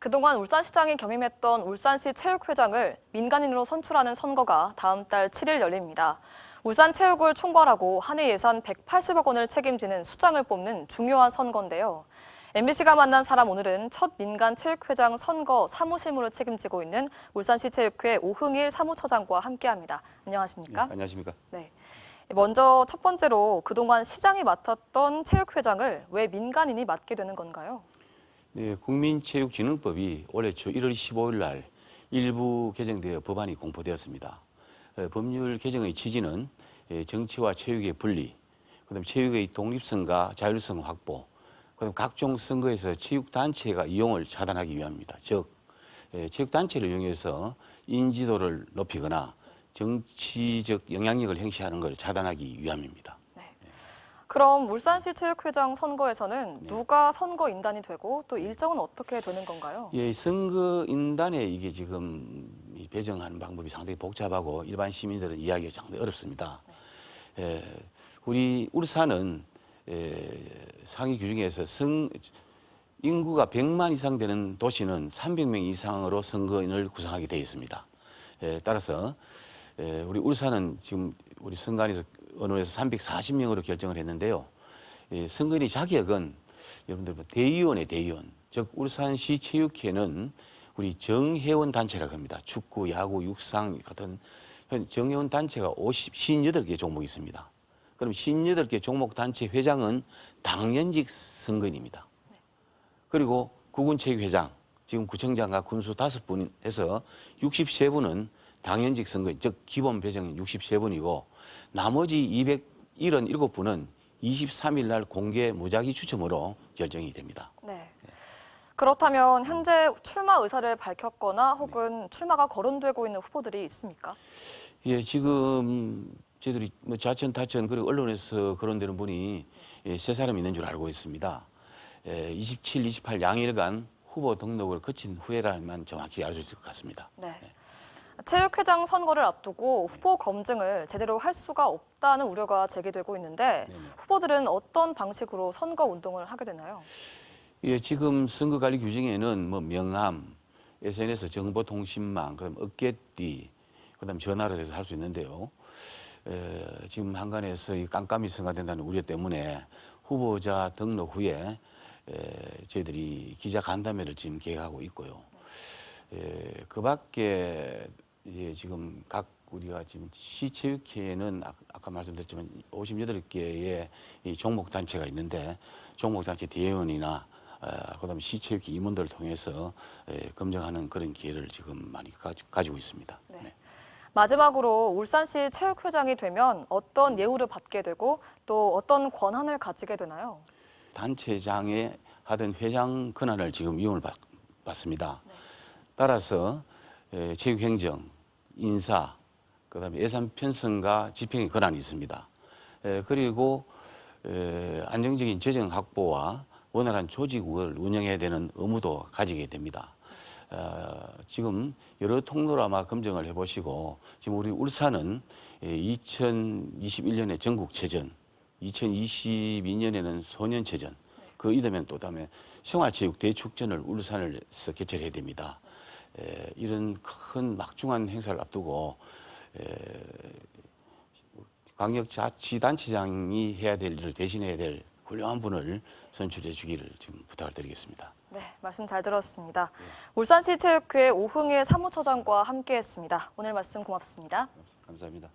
그동안 울산시장이 겸임했던 울산시 체육회장을 민간인으로 선출하는 선거가 다음 달 7일 열립니다. 울산 체육을 총괄하고 한해 예산 180억 원을 책임지는 수장을 뽑는 중요한 선거인데요. MBC가 만난 사람 오늘은 첫 민간 체육회장 선거 사무실무를 책임지고 있는 울산시 체육회 오흥일 사무처장과 함께합니다. 안녕하십니까? 네, 안녕하십니까? 네. 먼저 첫 번째로 그동안 시장이 맡았던 체육회장을 왜 민간인이 맡게 되는 건가요? 네, 국민체육진흥법이 올해 초 1월 15일 날 일부 개정되어 법안이 공포되었습니다. 어, 법률 개정의 취지는 예, 정치와 체육의 분리, 그다음 체육의 독립성과 자율성 확보, 그다음 각종 선거에서 체육단체가 이용을 차단하기 위함입니다. 즉, 예, 체육단체를 이용해서 인지도를 높이거나 정치적 영향력을 행사하는 것을 차단하기 위함입니다. 그럼 울산시 체육회장 선거에서는 누가 선거 인단이 되고 또 일정은 어떻게 되는 건가요? 예, 선거 인단에 이게 지금 이 배정하는 방법이 상당히 복잡하고 일반 시민들은 이해하기가 상당히 어렵습니다. 예, 우리 울산은 예, 상위 규정에서 성, 인구가 100만 이상 되는 도시는 300명 이상으로 선거인을 구성하게 되어 있습니다. 예, 따라서 예, 우리 울산은 지금 우리 선관위에서 언론에서 340명으로 결정을 했는데요. 예, 선거인의 자격은 여러분들 뭐 대의원의 대의원, 즉 울산시 체육회는 우리 정회원 단체라고 합니다. 축구, 야구, 육상 같은 현 정회원 단체가 50, 58개 종목이 있습니다. 그럼 58개 종목 단체 회장은 당연직 선거인입니다. 그리고 구군체육회장, 지금 구청장과 군수 다섯 분 해서 63분은 당연직 선거인, 즉 기본 배정인 63분이고 나머지 277분은 23일 날 공개 무작위 추첨으로 결정이 됩니다. 네. 그렇다면 현재 출마 의사를 밝혔거나 혹은 출마가 거론되고 있는 후보들이 있습니까? 예, 지금 저희들이 뭐 자천, 타천 그리고 언론에서 거론되는 분이 예, 세 사람 있는 줄 알고 있습니다. 예, 27, 28 양일간 후보 등록을 거친 후에라만 정확히 알 수 있을 것 같습니다. 네. 체육회장 선거를 앞두고 후보 검증을 제대로 할 수가 없다는 우려가 제기되고 있는데. 후보들은 어떤 방식으로 선거 운동을 하게 되나요? 예, 지금 선거관리 규정에는 뭐 명함, SNS 정보통신망, 그다음 어깨띠, 그다음 전화로 해서 할 수 있는데요. 에, 지금 한간에서 이 깜깜이 선거된다는 우려 때문에 후보자 등록 후에 에, 저희들이 기자 간담회를 지금 계획하고 있고요. 에, 그 밖에 예, 지금 각 우리가 지금 시체육회에는 아- 아까 말씀드렸지만 58개의 이 종목 단체가 있는데 종목 단체 대의원이나 어, 그다음에 시체육회 임원들을 통해서 에, 검증하는 그런 기회를 지금 많이 가지, 가지고 있습니다. 네. 네. 마지막으로 울산시 체육회장이 되면 어떤 예우를 받게 되고 또 어떤 권한을 가지게 되나요? 단체장에 하던 회장 권한을 지금 이용을 받, 받습니다. 따라서 에, 체육행정, 인사, 그다음에 예산 편성과 집행의 권한이 있습니다. 에, 그리고 에, 안정적인 재정 확보와 원활한 조직을 운영해야 되는 의무도 가지게 됩니다. 어, 지금 여러 통로로 아마 검증을 해보시고 지금 우리 울산은 2021년에 전국체전, 2022년에는 소년체전, 그 이듬해는 또 다음에 생활체육 대축전을 울산에서 개최를 해야 됩니다. 에, 이런 큰 막중한 행사를 앞두고 에, 광역자치단체장이 해야 될 일을 대신해야 될 훌륭한 분을 선출해 주기를 지금 부탁을 드리겠습니다. 네, 말씀 잘 들었습니다. 울산시 체육회 오흥일 사무처장과 함께했습니다. 오늘 말씀 고맙습니다. 감사합니다.